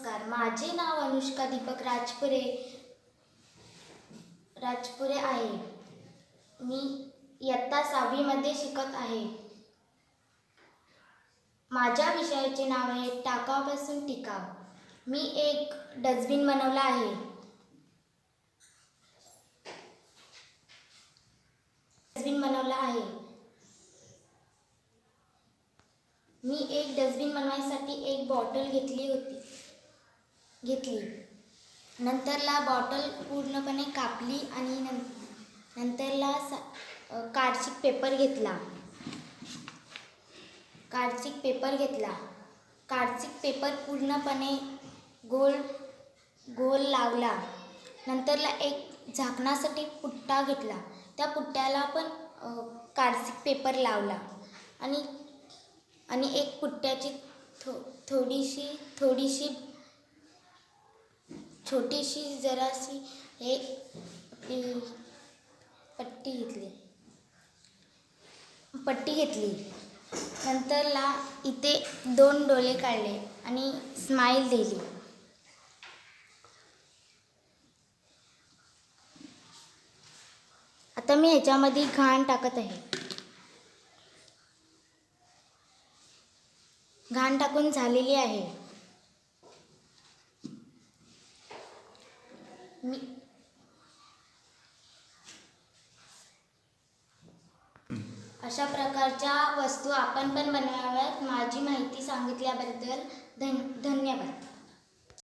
नमस्कार. माझे नाव अनुष्का दीपक राजपुरे. राजपुरे आहे. मी इयत्ता सहावीमध्ये शिकत आहे. माझ्या विषयाचे नाव आहे टाकावपासून टिकाव. मी एक डस्टबिन बनवला आहे. डस्टबिन बनवला आहे. मी एक डस्टबिन बनवायसाठी एक बॉटल घेतली होती. घेतली. नंतरला बॉटल पूर्णपणे कापली आणि नं नंतरला सा अ, पेपर घेतला. कार्चिक पेपर घेतला. कार्चिक पेपर पूर्णपणे गोल गोल लावला. नंतरला एक झाकण्यासाठी पुट्टा घेतला. त्या पुट्ट्याला पण अ, पेपर लावला. आणि आणि एक पुट्ट्याची थो थोडीशी थोडीशी छोटीशी जराशी हे पट्टी घेतली. पट्टी घेतली. नंतरला इथे दोन डोळे काढले आणि स्माईल दिली. आता मी ह्याच्यामध्ये घाण टाकत आहे. घाण टाकून झालेली आहे. मी अशा प्रकारच्या वस्तू आपण पण बनवाव्यात. माझी माहिती सांगितल्याबद्दल धन धन्यवाद.